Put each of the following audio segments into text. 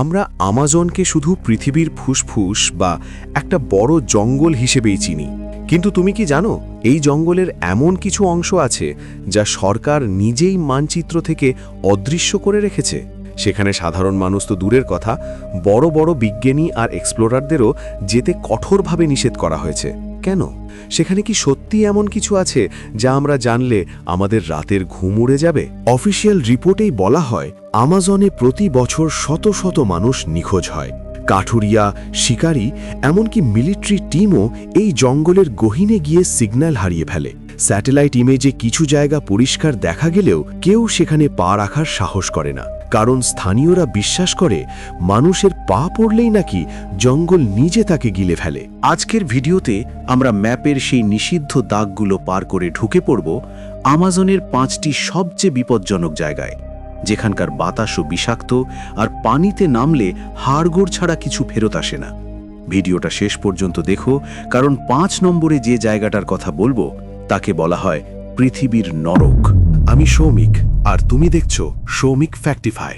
আমরা আমাজনকে শুধু পৃথিবীর ফুসফুস বা একটা বড় জঙ্গল হিসেবেই চিনি। কিন্তু তুমি কি জানো, এই জঙ্গলের এমন কিছু অংশ আছে যা সরকার নিজেই মানচিত্র থেকে অদৃশ্য করে রেখেছে? সেখানে সাধারণ মানুষ তো দূরের কথা, বড় বড় বিজ্ঞানী আর এক্সপ্লোরারদেরও যেতে কঠোরভাবে নিষেধ করা হয়েছে। কেন? সেখানে কি সত্যি এমন কিছু আছে যা আমরা জানলে আমাদের রাতের ঘুম উড়ে যাবে? অফিসিয়াল রিপোর্টেই বলা হয়, আমাজনে প্রতি বছর শত শত মানুষ নিখোঁজ হয়। কাঠুরিয়া, শিকারী, এমনকি মিলিটারি টিমও এই জঙ্গলের গহীনে গিয়ে সিগন্যাল হারিয়ে ফেলে। স্যাটেলাইট ইমেজে কিছু জায়গা পরিষ্কার দেখা গেলেও কেউ সেখানে পা রাখার সাহস করে না। কারণ স্থানীয়রা বিশ্বাস করে মানুষের পা পড়লেই নাকি জঙ্গল নিজে তাকে গিলে ফেলে। আজকের ভিডিওতে আমরা ম্যাপের সেই নিষিদ্ধ দাগগুলো পার করে ঢুকে পড়ব আমাজনের পাঁচটি সবচেয়ে বিপজ্জনক জায়গায়। যেখানকার বাতাসও বিষাক্ত আর পানিতে নামলে হাড়গোড় ছাড়া কিছু ফেরত আসে না। ভিডিওটা শেষ পর্যন্ত দেখো, কারণ পাঁচ নম্বরে যে জায়গাটার কথা বলব, তাকে বলা হয় পৃথিবীর নরক। আমি সৌমিক, আর তুমি দেখছ সৌমিক ফ্যাক্টিফাই।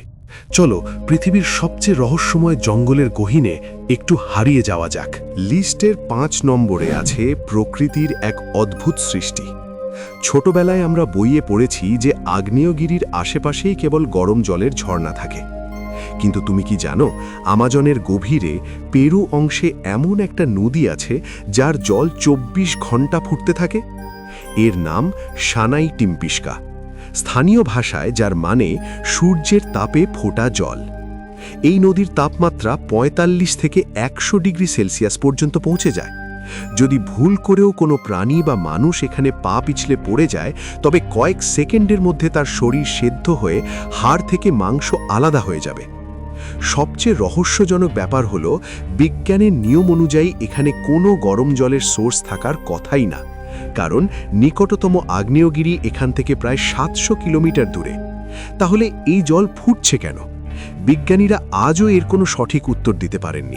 চলো, পৃথিবীর সবচেয়ে রহস্যময় জঙ্গলের গহীনে একটু হারিয়ে যাওয়া যাক। লিস্টের পাঁচ নম্বরে আছে প্রকৃতির এক অদ্ভুত সৃষ্টি। ছোটবেলায় আমরা বইয়ে পড়েছি যে আগ্নেয়গিরির আশেপাশেই কেবল গরম জলের ঝর্ণা থাকে। কিন্তু তুমি কি জানো, আমাজনের গভীরে পেরু অংশে এমন একটা নদী আছে যার জল ২৪ ঘণ্টা ফুটতে থাকে? এর নাম সানাই টিম্পিস্কা স্থানীয় ভাষায় যার মানে সূর্যের তাপে ফোটা জল। এই নদীর তাপমাত্রা ৪৫ থেকে একশো ডিগ্রি সেলসিয়াস পর্যন্ত পৌঁছে যায়। যদি ভুল করেও কোনো প্রাণী বা মানুষ এখানে পা পিছলে পড়ে যায়, তবে কয়েক সেকেন্ডের মধ্যে তার শরীর সেদ্ধ হয়ে হাড় থেকে মাংস আলাদা হয়ে যাবে। সবচেয়ে রহস্যজনক ব্যাপার হলো, বিজ্ঞানের নিয়ম অনুযায়ী এখানে কোনো গরম জলের সোর্স থাকার কথাই না। কারণ নিকটতম আগ্নেয়গিরি এখান থেকে প্রায় সাতশো কিলোমিটার দূরে। তাহলে এই জল ফুটছে কেন? বিজ্ঞানীরা আজও এর কোনো সঠিক উত্তর দিতে পারেননি।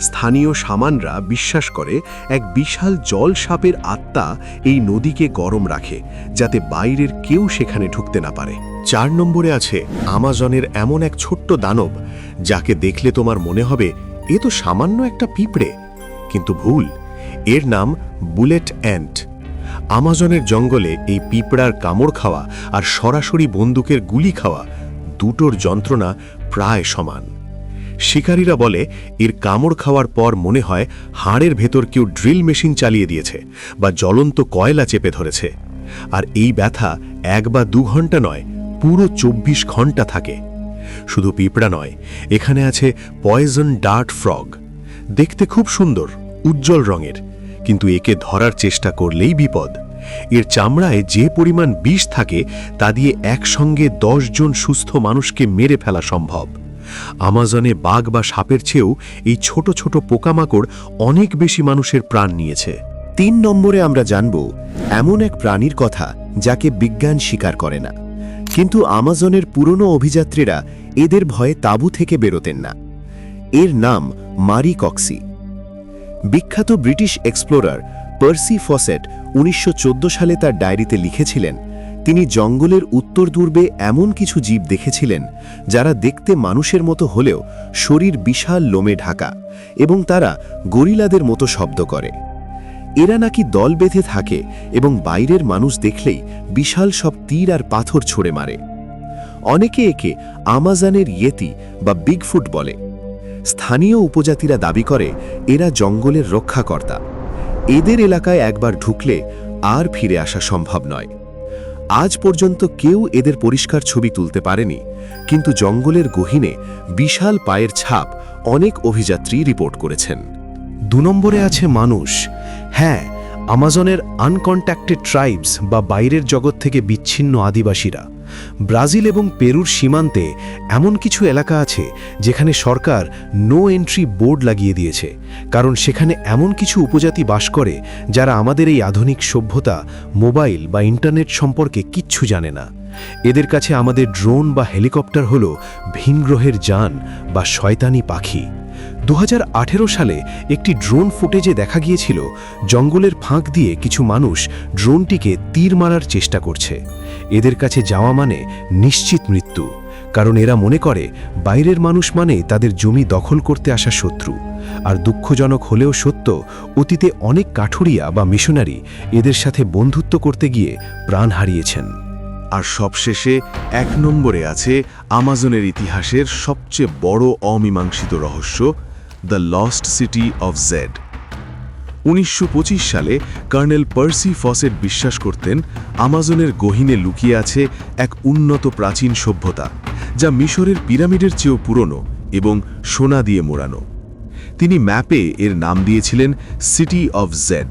স্থানীয় সামানরা বিশ্বাস করে এক বিশাল জল সাপের আত্মা এই নদীকে গরম রাখে, যাতে বাইরের কেউ সেখানে ঢুকতে না পারে। চার নম্বরে আছে আমাজনের এমন এক ছোট্ট দানব, যাকে দেখলে তোমার মনে হবে, এ তো সামান্য একটা পিঁপড়ে। কিন্তু ভুল। এর নাম বুলেট অ্যান্ট আমাজনের জঙ্গলে এই পিঁপড়ার কামড় খাওয়া আর সরাসরি বন্দুকের গুলি খাওয়া দুটোর যন্ত্রণা প্রায় সমান। শিকারীরা বলে, এর কামড় খাওয়ার পর মনে হয় হাড়ের ভেতর কেউ ড্রিল মেশিন চালিয়ে দিয়েছে বা জ্বলন্ত কয়লা চেপে ধরেছে। আর এই ব্যথা এক বা দু ঘণ্টা নয়, পুরো চব্বিশ ঘণ্টা থাকে। শুধু পিঁপড়া নয়, এখানে আছে পয়জন ডার্ট ফ্রগ। দেখতে খুব সুন্দর, উজ্জ্বল রঙের। কিন্তু একে ধরার চেষ্টা করলেই বিপদ। এর চামড়ায় যে পরিমাণ বিষ থাকে, তা দিয়ে একসঙ্গে জন সুস্থ মানুষকে মেরে ফেলা সম্ভব। আমাজনে বাঘ বা সাপের চেয়েও এই ছোট ছোট পোকামাকড় অনেক বেশি মানুষের প্রাণ নিয়েছে। তিন নম্বরে আমরা জানব, এমন এক প্রাণীর কথা যাকে বিজ্ঞান স্বীকার করে না। কিন্তু আমাজনের পুরনো অভিযাত্রীরা এদের ভয়ে তাঁবু থেকে বেরোতেন না। এর নাম মারি কক্সি বিখ্যাত ব্রিটিশ এক্সপ্লোরার পার্সি ফসেট উনিশশো চোদ্দ সালে তার ডায়েরিতে লিখেছিলেন, তিনি জঙ্গলের উত্তর পূর্বে এমন কিছু জীব দেখেছিলেন, যারা দেখতে মানুষের মতো হলেও শরীর বিশাল লোমে ঢাকা এবং তারা গরিলাদের মতো শব্দ করে। এরা নাকি দল বেঁধে থাকে এবং বাইরের মানুষ দেখলেই বিশাল সব তীর আর পাথর ছড়ে মারে। অনেকে একে আমাজানের ইয়েতি বা বিগফুট বলে। স্থানীয় উপজাতিরা দাবি করে, এরা জঙ্গলের রক্ষাকর্তা। এদের এলাকায় একবার ঢুকলে আর ফিরে আসা সম্ভব নয়। আজ পর্যন্ত কেউ এদের পরিষ্কার ছবি তুলতে পারেনি, কিন্তু জঙ্গলের গহিনে বিশাল পায়ের ছাপ অনেক অভিযাত্রী রিপোর্ট করেছেন। দু নম্বরে আছে মানুষ। হ্যাঁ আমাজনের আনকন্ট্যাক্টেড ট্রাইবস বা বাইরের জগৎ থেকে বিচ্ছিন্ন আদিবাসীরা। ব্রাজিল এবং পেরুর সীমান্তে এমন কিছু এলাকা আছে যেখানে সরকার নো এন্ট্রি বোর্ড লাগিয়ে দিয়েছে। কারণ সেখানে এমন কিছু উপজাতি বাস করে যারা আমাদের এই আধুনিক সভ্যতা, মোবাইল বা ইন্টারনেট সম্পর্কে কিচ্ছু জানে না। এদের কাছে আমাদের ড্রোন বা হেলিকপ্টার হল ভিনগ্রহের যান বা শয়তানি পাখি। দু হাজার আঠেরো সালে একটি ড্রোন ফুটেজে দেখা গিয়েছিল, জঙ্গলের ফাঁক দিয়ে কিছু মানুষ ড্রোনটিকে তীর মারার চেষ্টা করছে। এদের কাছে যাওয়া মানে নিশ্চিত মৃত্যু, কারণ এরা মনে করে বাইরের মানুষ মানে তাদের জমি দখল করতে আসা শত্রু, আর দুঃখজনক হলেও সত্য, অতীতে অনেক কাঠুরিয়া বা মিশনারি এদের সাথে বন্ধুত্ব করতে গিয়ে প্রাণ হারিয়েছেন। আর সবশেষে এক নম্বরে আছে আমাজনের ইতিহাসের সবচেয়ে বড় অমীমাংসিত রহস্য, the lost city of Z উনিশশো পঁচিশ সালে কর্নেল পার্সি ফসেট বিশ্বাস করতেন, আমাজনের গহিনে লুকিয়ে আছে এক উন্নত প্রাচীন সভ্যতা, যা মিশরের পিরামিডের চেয়েও পুরনো এবং সোনা দিয়ে মোড়ানো। তিনি ম্যাপে এর নাম দিয়েছিলেন সিটি অফ জেড।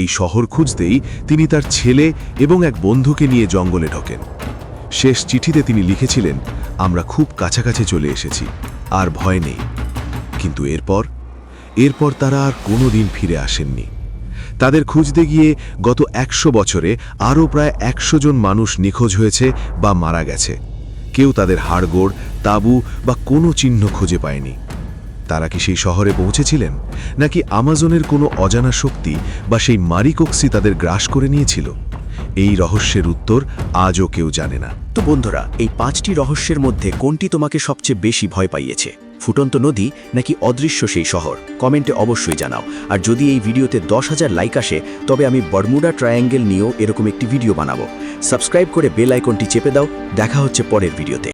এই শহর খুঁজতেই তিনি তার ছেলে এবং এক বন্ধুকে নিয়ে জঙ্গলে ঢোকেন। শেষ চিঠিতে তিনি লিখেছিলেন, আমরা খুব কাছাকাছি চলে এসেছি, আর ভয় নেই। কিন্তু এরপর এরপর তারা আর কোনো দিন ফিরে আসেননি। তাদের খুঁজতে গিয়ে গত একশো বছরে আরও প্রায় একশো জন মানুষ নিখোঁজ হয়েছে বা মারা গেছে। কেউ তাদের হাড়গোড়, তাবু বা কোনো চিহ্ন খুঁজে পায়নি। তারা কি সেই শহরে পৌঁছেছিলেন? নাকি আমাজনের কোনো অজানা শক্তি বা সেই মারিকক্সি তাদের গ্রাস করে নিয়েছিল? এই রহস্যের উত্তর আজও কেউ জানে না। তো বন্ধুরা, এই পাঁচটি রহস্যের মধ্যে কোনটি তোমাকে সবচেয়ে বেশি ভয় পাইয়েছে? ফুটন্ত নদী নাকি অদৃশ্য সেই শহর? কমেন্টে অবশ্যই জানাও। আর যদি এই ভিডিওতে দশ হাজার লাইক আসে, তবে আমি বর্মুডা ট্রায়াঙ্গেল নিয়েও এরকম একটি ভিডিও বানাবো। সাবস্ক্রাইব করে বেল আইকনটি চেপে দাও। দেখা হচ্ছে পরের ভিডিওতে